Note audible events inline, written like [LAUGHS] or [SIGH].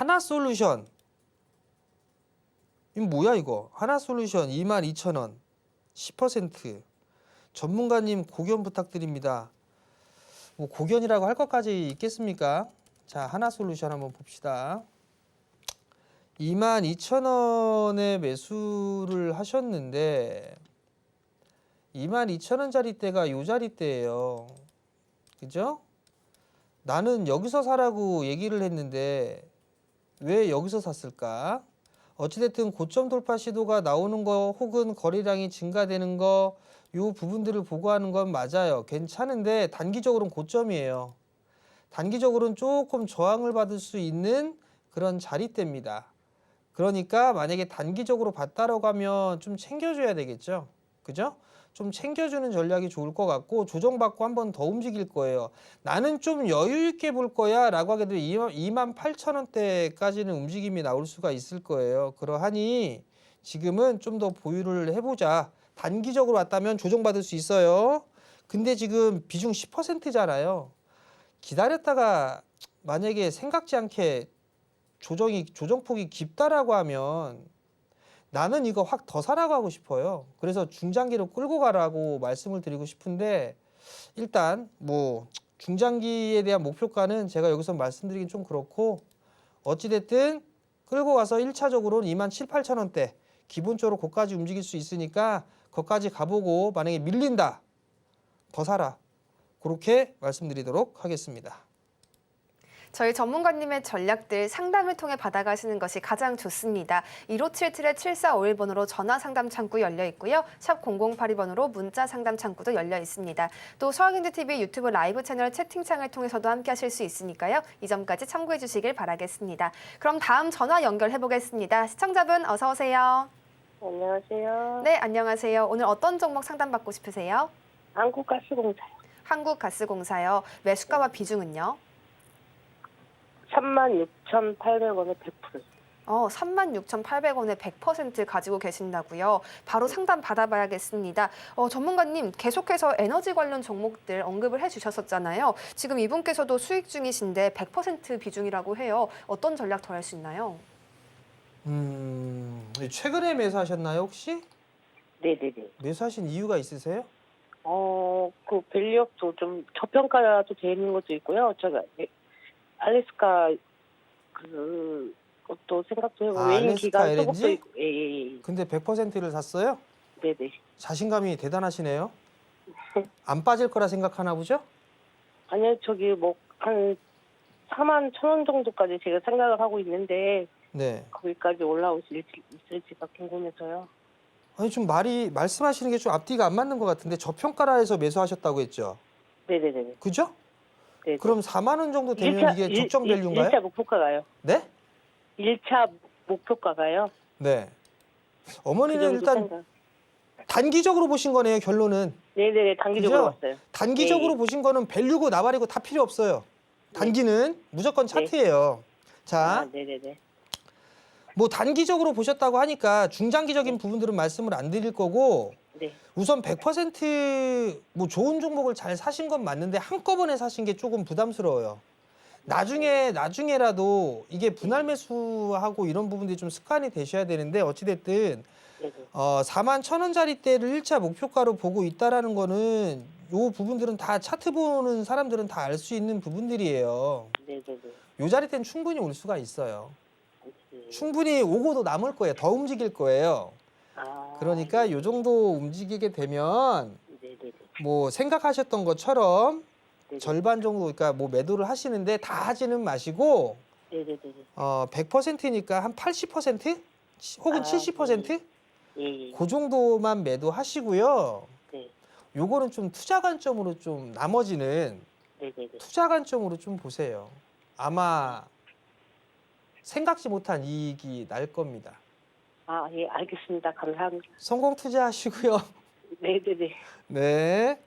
하나 솔루션. 이거 뭐야 이거? 하나 솔루션 22,000원. 10%. 전문가님 고견 부탁드립니다. 뭐 고견이라고 할 것까지 있겠습니까? 자, 하나 솔루션 한번 봅시다. 22,000원에 매수를 하셨는데 22,000원짜리 때가 요 자리대예요. 그죠? 나는 여기서 사라고 얘기를 했는데 왜 여기서 샀을까? 어찌됐든 고점 돌파 시도가 나오는 거 혹은 거래량이 증가되는 거요 부분들을 보고하는 건 맞아요. 괜찮은데 단기적으로는 고점이에요. 단기적으로는 조금 저항을 받을 수 있는 그런 자리대입니다. 그러니까 만약에 단기적으로 봤다라고 하면 좀 챙겨줘야 되겠죠. 그죠? 좀 챙겨주는 전략이 좋을 것 같고 조정받고 한 번 더 움직일 거예요. 나는 좀 여유 있게 볼 거야 라고 하게 되면 2만 8천 원대까지는 움직임이 나올 수가 있을 거예요. 그러하니 지금은 좀 더 보유를 해보자. 단기적으로 왔다면 조정받을 수 있어요. 근데 지금 비중 10%잖아요. 기다렸다가 만약에 생각지 않게 조정이 조정폭이 깊다라고 하면 나는 이거 확더 하고 싶어요. 그래서 중장기로 끌고 가라고 말씀을 드리고 싶은데 일단 뭐 중장기에 대한 목표가는 제가 여기서 말씀드리긴 좀 그렇고 어찌됐든 끌고 가서 1차적으로는 2만 7, 8천 원대 기본적으로 거기까지 움직일 수 있으니까 거기까지 가보고 만약에 밀린다 더 사라 그렇게 말씀드리도록 하겠습니다. 저희 전문가님의 전략들 상담을 통해 받아가시는 것이 가장 좋습니다. 1577-7451번으로 전화 상담 창구 열려 있고요. 샵 0082번으로 문자 상담 창구도 열려 있습니다. 또 서학인드TV 유튜브 라이브 채널 채팅창을 통해서도 함께 하실 수 있으니까요. 이 점까지 참고해 주시길 바라겠습니다. 그럼 다음 전화 연결해 보겠습니다. 시청자분 어서 오세요. 안녕하세요. 네, 안녕하세요. 오늘 어떤 종목 상담받고 싶으세요? 한국가스공사요. 한국가스공사요. 매수가와 비중은요? 36,800원에 100%. 어, 36,800원에 100% 가지고 계신다고요. 바로 상담 받아봐야겠습니다. 어, 전문가님 계속해서 에너지 관련 종목들 언급을 해주셨었잖아요. 지금 이분께서도 수익 중이신데 100% 비중이라고 해요. 어떤 전략 더 할 수 있나요? 음 최근에 매수하셨나요 혹시? 네네네. 매수하신 이유가 있으세요? 어, 그 밸류업도 좀 저평가도 돼 있는 것도 있고요. 제가 예, 알래스카 그 것도 생각도 해보고 아, 외인 알래스카 기간 LNG? 소급도 있고. 예, 예, 예. 근데 100%를 샀어요? 네네. 자신감이 대단하시네요. [LAUGHS] 안 빠질 거라 생각하나 보죠? 아니요, 저기 뭐 한 4만 천 원 정도까지 제가 생각을 하고 있는데 네. 거기까지 있을지, 있을지가 궁금해서요. 아니 좀 말이 말씀하시는 게 좀 앞뒤가 안 맞는 것 같은데 저평가라 해서 매수하셨다고 했죠. 네네네. 그죠? 네. 그럼 4만 원 정도 되면 이게 일- 적정 일- 밸류인가요? 일차 목표가가요. 네? 1차 목표가가요. 네. 그 어머니는 정도 일단 생각. 단기적으로 보신 거네요, 결론은. 네네네 단기적으로 그죠? 봤어요. 단기적으로 네. 보신 거는 밸류고 나발이고 다 필요 없어요. 단기는 무조건 네. 차트예요. 아 자, 네네네. 뭐 단기적으로 보셨다고 하니까 중장기적인 부분들은 말씀을 안 드릴 거고 네. 우선 100%뭐 좋은 종목을 잘 사신 건 맞는데 한꺼번에 사신 게 조금 부담스러워요. 나중에 나중에라도 이게 분할 매수하고 이런 부분들이 좀 습관이 되셔야 되는데 어찌 됐든. 어 4만 천 원짜리대를 1차 목표가로 보고 있다라는 거는 요 부분들은 다 차트 보는 사람들은 다 알 수 있는 부분들이에요. 네네네. 요 자리대는 충분히 올 수가 있어요. 네. 충분히 오고도 남을 거예요. 더 움직일 거예요. 아, 그러니까 요 정도 움직이게 되면 네네네. 뭐 생각하셨던 것처럼 네네. 절반 정도 그러니까 뭐 매도를 하시는데 다 하지는 마시고 네네네. 어 100%니까 한 80% 혹은 아, 70%? 예. 그 정도만 매도하시고요. 네. 요거는 좀 투자 관점으로 좀 나머지는 네네네. 투자 관점으로 좀 보세요. 아마 생각지 못한 이익이 날 겁니다. 아 예 알겠습니다. 감사합니다. 성공 투자하시고요. 네네네. 네.